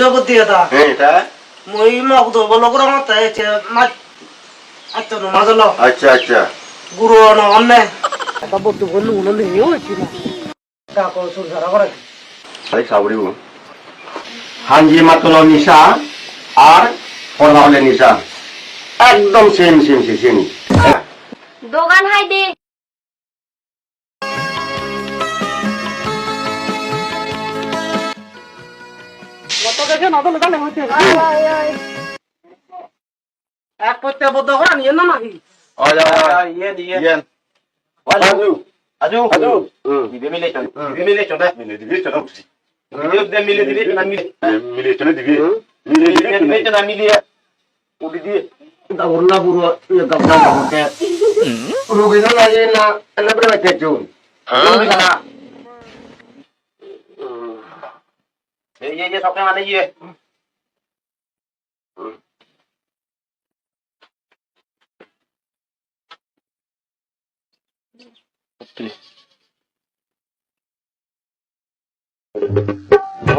জগতি এটা? হ্যাঁ মই মত আচ্ছা আচ্ছা গুরু বলতো বলল না। সুর সারা করে? হাঞ্জি মাত্র নিশা আর পড়া হলে নিশা। একদম সেম সেম সে সেমই দোকান হাই দে। এক পত্তে বদ্ধ করে নিয়ে না নাকি ইয়ে দিয়ে আজু আজু আজু দিবে মিলে চল দিবে মিলে চল মিলে দিবে চল দিবে মিলে দিবে না মিলে মিলে চল দিবে মিলে দিবে মিলে চল মিলে উড়ি দিয়ে দাবর না ইয়ে গাবনা গাবতে রোগে না না যে না না বলে তেজুন না এই যে সবকে মানে ইয়ে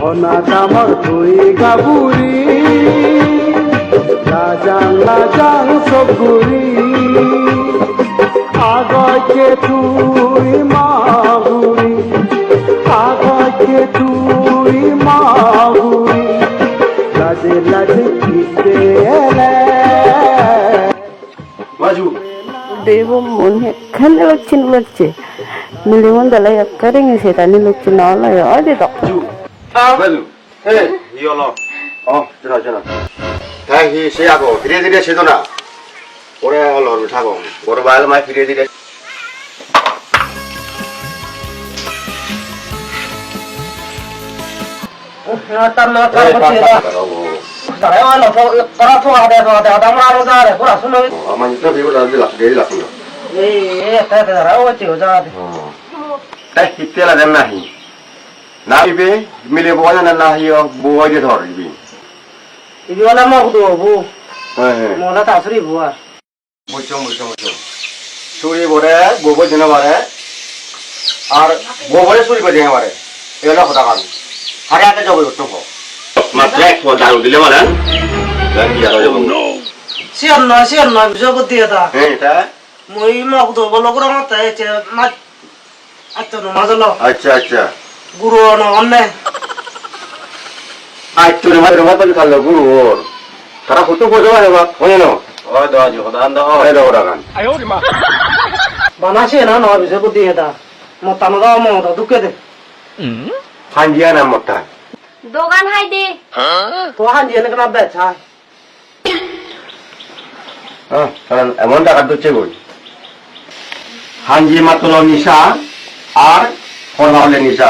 অনাদামর তুই গাবুরি লাজাং লাজাং সবগুরি আগকে তুই মাগুরি আগকে তুই বুড়ি মা বুড়ি কাজে লাগে কিসে বাজু ದೇವಂ ಮೊನ್ನೆ ಕಣ್ಣೆ ಲಕ್ಷಣ ಲಕ್ಷೆ ಮಿಲಿ ಒಂದಲ್ಲ ಕರೆಂಗ ಸೇತಾನಿ ಲಕ್ಷಣ ಅಲ್ಲ ಯಾವ್ದಿದ ಬಲು ಏ ಯೋಲ ಓ ಜನ ಜನ তাই সে আগো ধীরে ধীরে সেতো না ওরে হলো ঠাকুর বড় বাইল মায় ধীরে ধীরে চুরি বরে গোবর জেনে বারে আর গোবরে চুরি করে জেনে বারে এগুলো কথা কারণ হারে আগে যাব হো মাত্র এক ফোন দাও দিলে যাব সিয়ার নয় সিয়ার নয় এটা। হ্যাঁ এটা? মই মোক তো বলো করে মত এসে মা আতো না মাজলো আচ্ছা আচ্ছা। গুরু না অন্নে আজ তোর মাত্র মাত্র খালো গুরু ওর তারা কত বোঝা হয় বা ওই না ও দাও জি দাও। রাগান বানাছে না নয় জগতি এটা। মতানো দাও মো তো দুকে দে। হাঞ্জিয়া নাম মতা দোকান হাই দে। তো হান দিয়ে না বেচা হ্যাঁ? কারণ এমন টাকা দিচ্ছে বই। হাঞ্জি মাত্র নিশা আর পড়া হলে নিশা।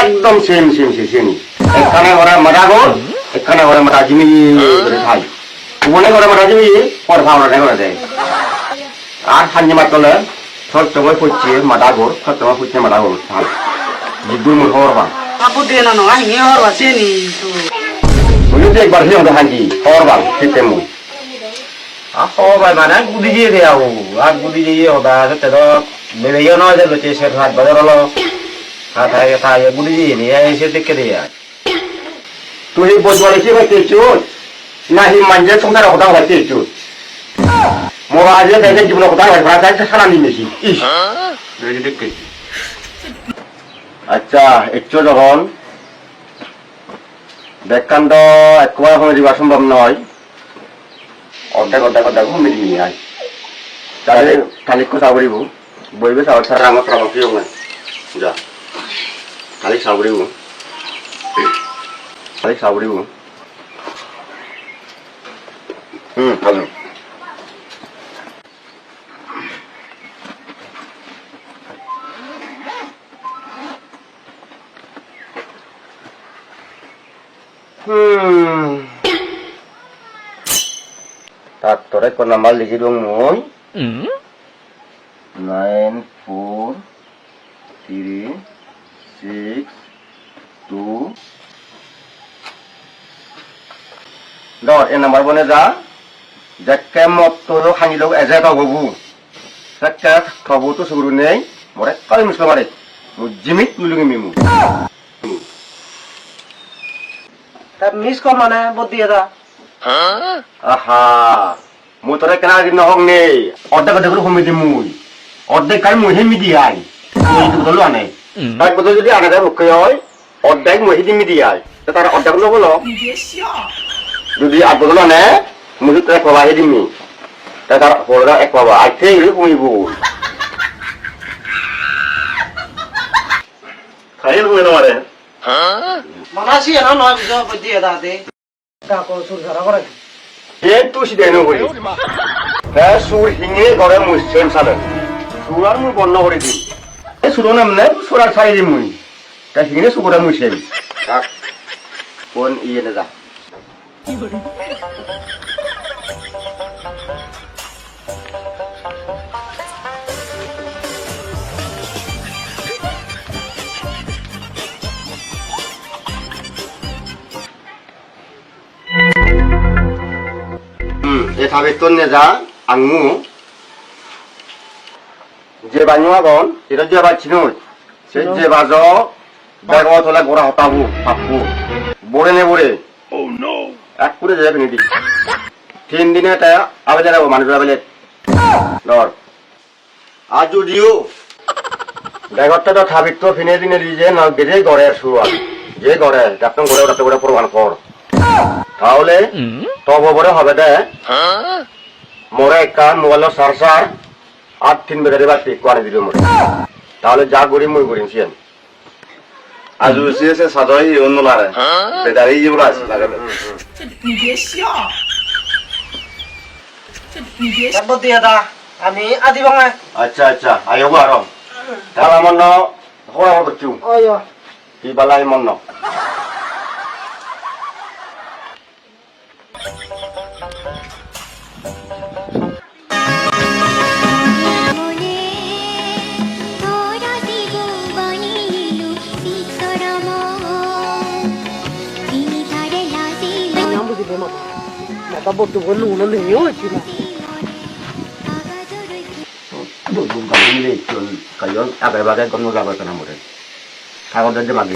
একদম সেম সেম সে সেমই এখানে ওরা মারা গো এখানে ওরা মারা জিমি। করে খাই মনে করে মারা জিমি পড়া ওরা করে দেয়। আর হাঞ্জি মাত্র সব সময় পড়ছে মাদা গোর সব সময় পড়ছে মাদা গোর খাই আপু দিয়ে না নয় নি হর আছে নি তো বুঝলি তো একবার হিও হাঞ্জি হওয়ার বাল শীতে মুখ Ako ba mana gudi je dia aku. Aku gudi je oda te do me yo no de lo hat ba lo. Ata ya ta ya gudi je ni ya se te ke dia. তুই বজবারে কি ভাই তেচু নাহি মানজে সংসার কথা ভাই তেচু মোরা আজ দেখে জীবন কথা ভাই ভাই তাই সারা নি মেশি ইস দেখি দেখি আচ্ছা একটু যখন ব্যাখ্যান্ত একবার সময় দিবা সম্ভব নয়। অর্ধেক অর্ধেক অর্ধেক মিলি মিলি আয়। তাহলে খালি কথা বলিব বইবে সাবার সারা আমার পরামর্শ হবে? যা। খালি সাবরিব খালি সাবরিব হুম ভালো। হুম তার তোরে কোন নাম্বার লিখি দিও মই nine four three six two Rồi, em nằm bao nhiêu giá? Giá kem một tôi lúc hành đâu em ra tàu vụ. Giá kem thọ vụ tôi miss call মানে বুদ্ধি এটা আহা মুই তোরে কেনা দিন নেই অর্ধেক অর্ধেক মুই অর্ধেক কাই মুই। হেমি দি আই। এই তো আনে তাই বদল যদি আনে দেয় মুখে হয় অর্ধেক মুই দিম দি আই। তার অর্ধেক ল যদি আর বদল আনে মুই তো এক বাবা দিমি তার এক বাবা আই থেকে গেলে। কমিব খাই কমে তোমারে মানে আসি না নয় বুঝো বুদ্ধি এটা দে কাকো সুর ধরা করে হে তুই সিধে নো করি হ্যাঁ সুর হিঙে ঘরে মুই সালে সুর বন্ধ করে দিই এ সুর নাম নে সুর আর ছাড়ি দিই মুই তা হিঙে সুর কোন ইয়ে না ton ne ja angu যে বানিও আগন এটা যে নই সে যে বাজো ব্যাগ তোলা গোড়া হতাবু পাপু বড়ে নে বড়ে। এক করে যাবে নিদি। তিন দিনে এটা আবে জানাব মানুষ আবেলে ধর। আজ যদিও ব্যাগরটা তো থাবিক তো ফিনে দিনে দিয়ে না গেজে গড়ে শুরু আর যে গড়ে আপনার গড়ে ওটাতে করে প্রমাণ কর তাহলে তবরে হবে দে। মোরে একটা মোবাইলের সারসার আট তিন বেগারে বা পিক করে দিল মোরে। তাহলে যা করি মই করিম সিয়ান আজু সিএসএ সাদয় অন্য লারে। বেদারি ইউরা আছে লাগালে বুদ্ধি এটা আমি আদি বাংলা আচ্ছা আচ্ছা আয়ো গো আরও। তাহলে আমার ন হরা আমার করছু। কি বালাই মন ন ধারে লাজিল নাম বুঝিবে মা এটা বটু বলু উনো নেই হইছি না বুম বুম রে চল আগে বাগে গন্ন যাবে কেন মোরে কাগজ যে মাগি